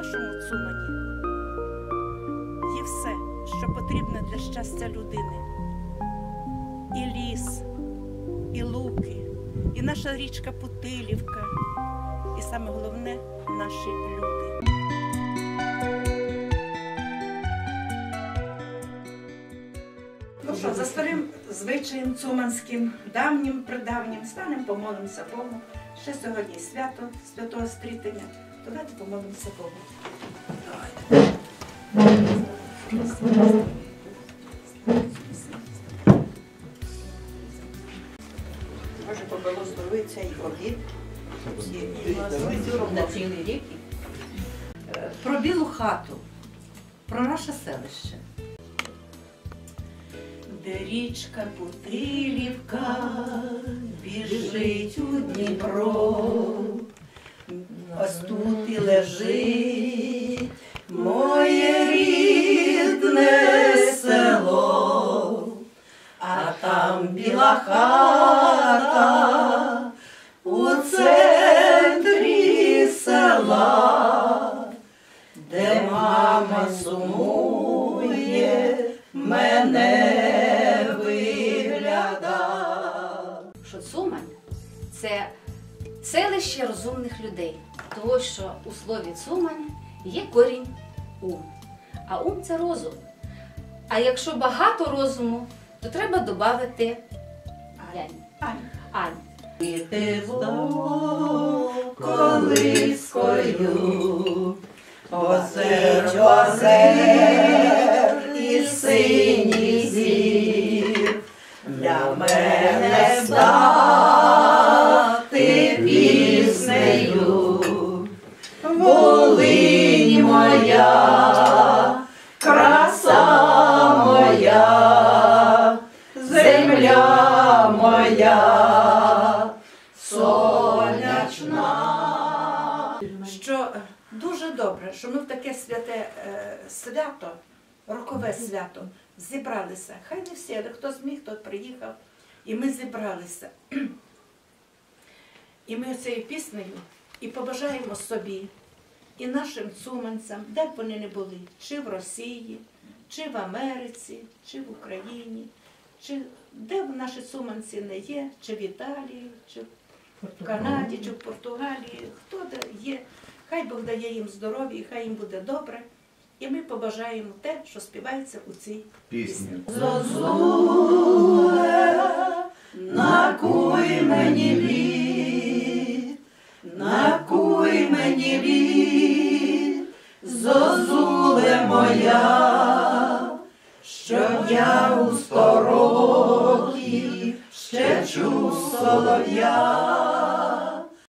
нашому Цумані є все, що потрібне для щастя людини. І ліс, і луки, і наша річка Путилівка, і саме головне наші люди. Ну що, за старим звичаєм цуманським, давнім, придавнім, станемо, помолимося Богу. Ще сьогодні свято святого стрітення. Давайте помолимося Богу. Може поблагословиться і обід. на цілий рік. Про білу хату, про наше селище. Де річка Путилівка біжить у Дніпро, а там біла хата у центрі села, де мама сумує, мене вигляда. що Цумань це селище розумних людей, тому що у слові Цумань є корінь ум. А ум це розум. А якщо багато розуму, то треба додати янь. Ань. Ти колискою, озер, озер і синій зір, для мене стати піснею, Волинь моя, моя, сонячна. Що е, дуже добре, що ми в таке святе е, свято, рокове свято, зібралися. Хай не всі, але хто зміг, хто приїхав, і ми зібралися. І ми цією піснею і побажаємо собі, і нашим цуманцям, де б вони не були, чи в Росії, чи в Америці, чи в Україні, чи де б наші цуманці не є, чи в Італії, чи в Канаді, чи в Португалії, хто де є, хай Бог дає їм здоров'я, і хай їм буде добре. І ми побажаємо те, що співається у цій Пісня. Зозуле, накуй мені лід, накуй мені лід, зозуле моя,